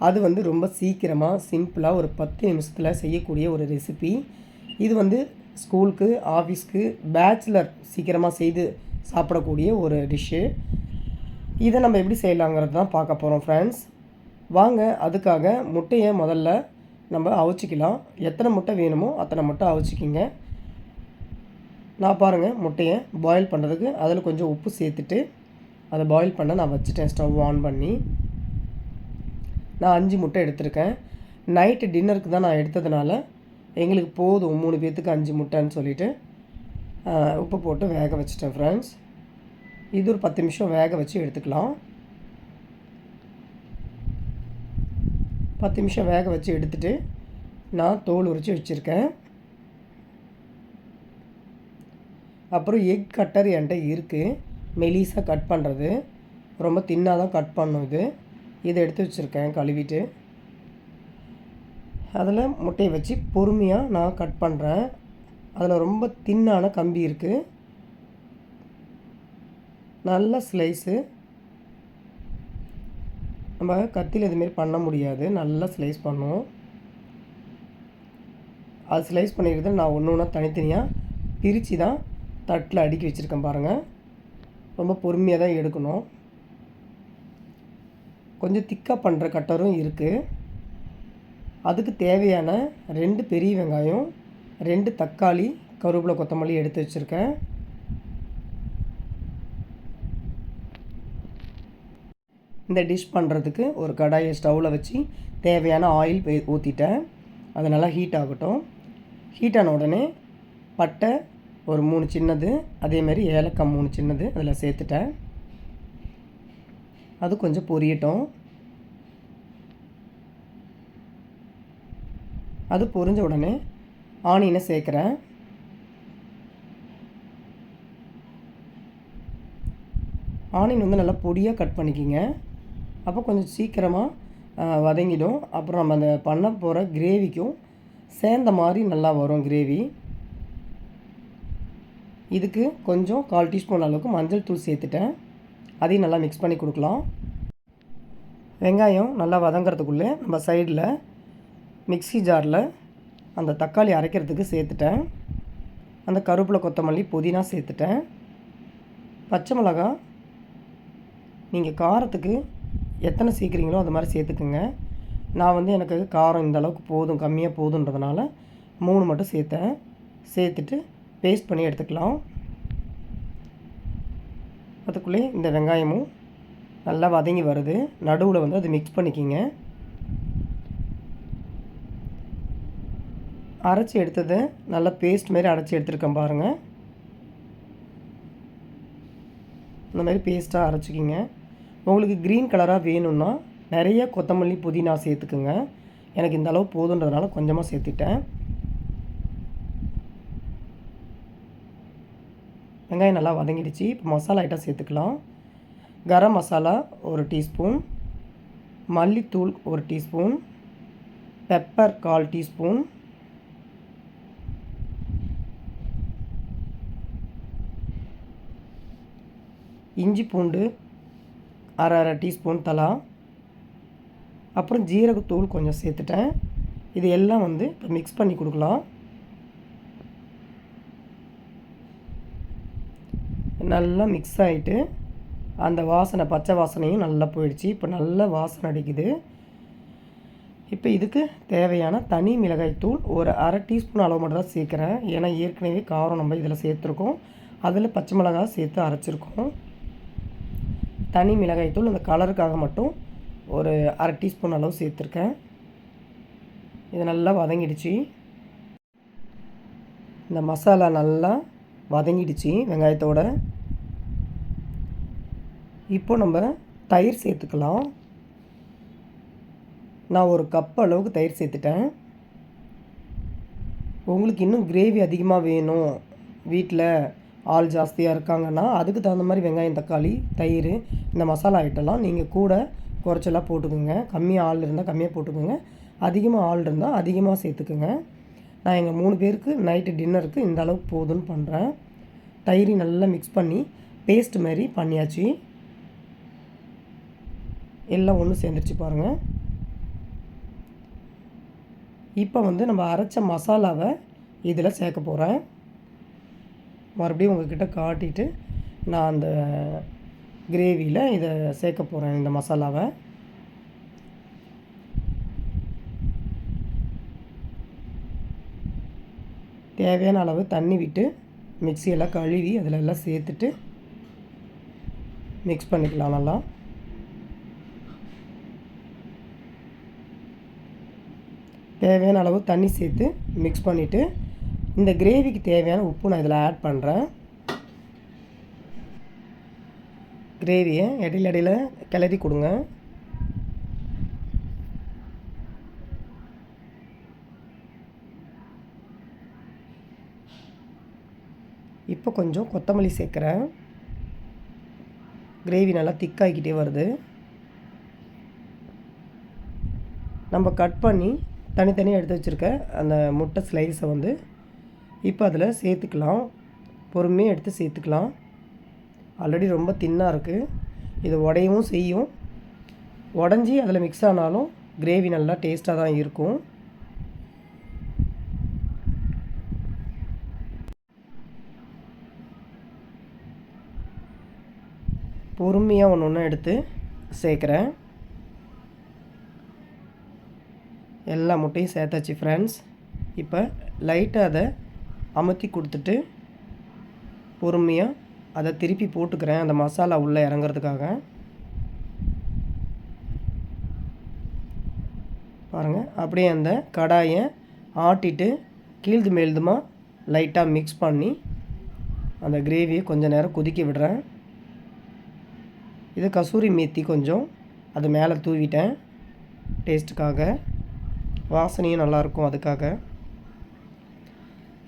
அது வந்து ரொம்ப சீக்கிரமாக சிம்பிளாக ஒரு பத்து நிமிஷத்தில் செய்யக்கூடிய ஒரு ரெசிபி இது வந்து ஸ்கூலுக்கு ஆஃபீஸ்க்கு பேச்சுலர் சீக்கிரமாக செய்து சாப்பிடக்கூடிய ஒரு டிஷ்ஷு இதை நம்ம எப்படி செய்யலாங்கிறது தான் பார்க்க போகிறோம் ஃப்ரெண்ட்ஸ் வாங்க அதுக்காக முட்டையை முதல்ல நம்ம அவிச்சிக்கலாம். எத்தனை முட்டை வேணுமோ அத்தனை முட்டை அவிச்சிக்கிங்க. நான் பாருங்கள் முட்டையை பாயில் பண்ணுறதுக்கு அதில் கொஞ்சம் உப்பு சேர்த்துட்டு அதை பாயில் பண்ண நான் வச்சுட்டேன் ஸ்டவ் ஆன் பண்ணி. நான் அஞ்சு முட்டை எடுத்திருக்கேன். நைட்டு டின்னருக்கு தான் நான் எடுத்ததுனால எங்களுக்கு போதும் மூணு பேர்த்துக்கு அஞ்சு முட்டைன்னு சொல்லிவிட்டு உப்பு போட்டு வேக வச்சுட்டேன் ஃப்ரெண்ட்ஸ் இது ஒரு பத்து நிமிஷம் வேக வச்சு எடுத்துக்கலாம். பத்து நிமிஷம் வேக வச்சு எடுத்துகிட்டு நான் தோல் உரித்து வச்சுருக்கேன். அப்புறம் எக் கட்டர் என்கிட்ட இருக்குது மெலிசாக கட் பண்ணுறது ரொம்ப தின்னாக தான் கட் பண்ணும் இது. இதை எடுத்து வச்சுருக்கேன் கழுவிட்டு. அதில் முட்டையை வச்சு பொறுமையாக நான் கட் பண்ணுறேன் அதில் ரொம்ப தின்னான கம்பி இருக்குது நல்ல ஸ்லைஸு நம்ம கத்தியில் இதுமாரி பண்ண முடியாது. நல்லா ஸ்லைஸ் பண்ணுவோம். அது ஸ்லைஸ் பண்ணிக்கிறது நான் ஒன்று ஒன்றா தனித்தனியாக பிரித்து தான் தட்டில் அடுக்கி வச்சுருக்கேன் பாருங்கள் ரொம்ப பொறுமையாக தான் எடுக்கணும். கொஞ்சம் திக்காக பண்ணுற கட்டரும் இருக்குது அதுக்கு தேவையான ரெண்டு பெரிய வெங்காயம் ரெண்டு தக்காளி கருவேப்பிலை கொத்தமல்லி எடுத்து வச்சுருக்கேன். இந்த டிஷ் பண்ணுறதுக்கு ஒரு கடாயை ஸ்டவ்வில் வச்சு தேவையான ஆயில் ஊற்றிட்டேன் அது நல்லா ஹீட் ஆகட்டும். ஹீட் ஆன உடனே பட்டை ஒரு மூணு சின்னது அதேமாரி ஏலக்காய் மூணு சின்னது அதில் சேர்த்துட்டேன். அது கொஞ்சம் பொரியட்டும். அது பொரிஞ்ச உடனே ஆனியனை சேர்க்குறேன். ஆனியன் வந்து நல்லா பொடியாக கட் பண்ணிக்கிங்க. அப்போ கொஞ்சம் சீக்கிரமாக வதங்கிடும். அப்புறம் நம்ம அந்த பண்ண போகிற கிரேவிக்கும் சேர்ந்த மாதிரி நல்லா வரும் கிரேவி. இதுக்கு கொஞ்சம் கால் டீஸ்பூன் அளவுக்கு மஞ்சள் தூள் சேர்த்துட்டேன். அதையும் நல்லா மிக்ஸ் பண்ணி கொடுக்கலாம். வெங்காயம் நல்லா வதங்கிறதுக்குள்ளே நம்ம சைடில் மிக்ஸி ஜாரில் அந்த தக்காளி அரைக்கிறதுக்கு சேர்த்துட்டேன். அந்த கருப்பில் கொத்தமல்லி புதினா சேர்த்துட்டேன். பச்சை மிளகா நீங்கள் காரத்துக்கு எத்தனை சேர்க்குறீங்களோ அது மாதிரி சேர்த்துக்குங்க. நான் வந்து எனக்கு காரம் இந்த அளவுக்கு போதும் கம்மியாக போதுன்றதுனால மூணு மட்டும் சேர்த்தேன். சேர்த்துட்டு பேஸ்ட் பண்ணி எடுத்துக்கலாம். அதுக்குள்ளே இந்த வெங்காயமும் நல்லா வதங்கி வருது. நடுவில் வந்து அது மிக்ஸ் பண்ணிக்கிங்க. அரைச்சி எடுத்ததை. நல்லா பேஸ்ட் மாதிரி அரைச்சி எடுத்துருக்கேன் பாருங்கள் இந்த மாதிரி பேஸ்ட்டாக அரைச்சிக்கிங்க. உங்களுக்கு க்ரீன் கலராக வேணும்னா நிறைய கொத்தமல்லி புதினா சேர்த்துக்குங்க. எனக்கு இந்த அளவு போதுன்றதுனால கொஞ்சமாக சேர்த்துட்டேன். வெங்காயம் நல்லா வதங்கிடுச்சு. இப்போ மசாலா ஐட்டம் சேர்த்துக்கலாம். கரம் மசாலா ஒரு டீஸ்பூன் மல்லித்தூள் ஒரு டீஸ்பூன் பெப்பர் கால் டீஸ்பூன் இஞ்சி பூண்டு அரை அரை டீஸ்பூன் தலா. அப்புறம் ஜீரகத்தூள் கொஞ்சம் சேர்த்துட்டேன். இது எல்லாம் வந்து இப்போ மிக்ஸ் பண்ணி கொடுக்கலாம். நல்லா மிக்ஸ் ஆகிட்டு அந்த வாசனை பச்சை வாசனையும் நல்லா போயிடுச்சு. இப்போ நல்ல வாசனை அடிக்குது. இப்போ இதுக்கு தேவையான தனி மிளகாய்த்தூள் ஒரு அரை டீஸ்பூன் அளவு மட்டும் தான் சேர்க்குறேன். ஏன்னா ஏற்கனவே காரம் நம்ம இதில் சேர்த்துருக்கோம். அதில் பச்சை மிளகாய் சேர்த்து அரைச்சிருக்கோம். தனி மிளகாய்த்தூள் அந்த கலருக்காக மட்டும் ஒரு அரை டீஸ்பூன் அளவு சேர்த்துருக்கேன். இது நல்லா வதங்கிடுச்சு. இந்த மசாலா நல்லா வதங்கிடுச்சு வெங்காயத்தோட. இப்போ நம்ம தயிர் சேர்த்துக்கலாம். நான் ஒரு கப் அளவுக்கு தயிர் சேர்த்துட்டேன். உங்களுக்கு இன்னும் கிரேவி அதிகமாக வேணும் வீட்டில் ஆள் ஜாஸ்தியாக இருக்காங்கன்னா அதுக்கு தகுந்த மாதிரி வெங்காயம் தக்காளி தயிர் இந்த மசாலா ஐட்டம்லாம் நீங்கள் கூட குறைச்சலாக போட்டுக்கோங்க. கம்மியாக ஆள் இருந்தால் கம்மியாக போட்டுக்கோங்க. அதிகமாக ஆள் இருந்தால் அதிகமாக சேர்த்துக்குங்க. நான் எங்கள் மூணு பேருக்கு நைட்டு டின்னருக்கு இந்த அளவுக்கு போதும்னு பண்ணுறேன் தயிர் நல்லா மிக்ஸ் பண்ணி பேஸ்ட் மாதிரி பண்ணியாச்சு. எல்லாம் ஒன்று சேர்ந்துருச்சு பாருங்கள் இப்போ வந்து நம்ம அரைச்ச மசாலாவை இதில் சேர்க்க போகிறேன் மறுபடியும் உங்ககிட்ட காட்டிட்டு நான் அந்த கிரேவியில் இதை சேர்க்க போகிறேன் இந்த மசாலாவை. தேவையான அளவு தண்ணி விட்டு மிக்சியெல்லாம் கழுவி அதில் எல்லாம் சேர்த்துட்டு மிக்ஸ் பண்ணிக்கலாம் நல்லா. தேவையான அளவு தண்ணி சேர்த்து மிக்ஸ் பண்ணிவிட்டு இந்த கிரேவிக்கு தேவையான உப்பு நான் இதில் ஆட் பண்ணுறேன் கிரேவியை இடையில இடையில கிளறி கொடுங்க. இப்போ கொஞ்சம் கொத்தமல்லி சேர்க்குறேன். கிரேவி நல்லா திக்காகிக்கிட்டே வருது. நம்ம கட் பண்ணி தனித்தனியாக எடுத்து வச்சுருக்க அந்த முட்டை ஸ்லைஸை வந்து இப்போ அதில் சேர்த்துக்கலாம். பொறுமையாக எடுத்து சேர்த்துக்கலாம். ஆல்ரெடி ரொம்ப தின்னாக இருக்குது இது உடையவும் செய்யும். உடஞ்சி அதில் மிக்ஸ் ஆனாலும் கிரேவி நல்லா டேஸ்ட்டாக தான் இருக்கும். பொறுமையாக ஒன்று ஒன்று எடுத்து சேர்க்குறேன். எல்லா முட்டையும் சேர்த்தாச்சு ஃப்ரெண்ட்ஸ் இப்போ லைட்டாக அதை அமுத்தி கொடுத்துட்டு பொறுமையாக அதை திருப்பி போட்டுக்கிறேன். அந்த மசாலா உள்ளே இறங்குறதுக்காக. பாருங்கள் அப்படியே அந்த கடாயை ஆட்டிட்டு கீழ்து மேல்துமாக லைட்டாக மிக்ஸ் பண்ணி அந்த கிரேவியை கொஞ்சம் நேரம் கொதிக்க விடுறேன். இது கசூரி மேத்தி கொஞ்சம். அது மேலே தூவிட்டேன். டேஸ்ட்டுக்காக வாசனையும் நல்லாயிருக்கும் அதுக்காக.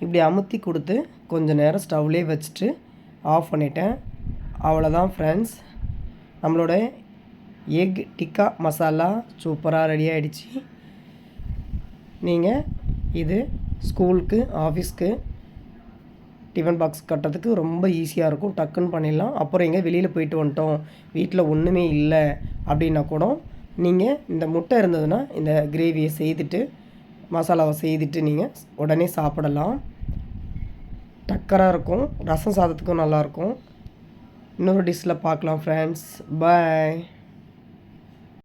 இப்படி அமுத்தி கொடுத்து கொஞ்சம் நேரம் ஸ்டவ்லேயே வச்சுட்டு ஆஃப் பண்ணிட்டேன். அவ்வளோதான் ஃப்ரெண்ட்ஸ் நம்மளோட எக் டிக்கா மசாலா சூப்பராக ரெடி ஆகிடுச்சு நீங்கள் இது ஸ்கூலுக்கு ஆஃபீஸ்க்கு டிஃபன் பாக்ஸ் கட்டுறதுக்கு ரொம்ப ஈஸியாக இருக்கும். டக்குன்னு பண்ணிடலாம். அப்புறம் எங்கே வெளியில் போயிட்டு வந்துட்டோம். வீட்டில் ஒன்றுமே இல்லை அப்படின்னா கூட நீங்கள் இந்த முட்டை இருந்ததுன்னா இந்த கிரேவியை செய்துட்டு மசாலாவை செய்துட்டு நீங்கள் உடனே சாப்பிடலாம். டக்கராக இருக்கும். ரசம் சாதத்துக்கும் நல்லாயிருக்கும் இன்னொரு டிஷ்ஷில் பார்க்கலாம் ஃப்ரெண்ட்ஸ் பாய்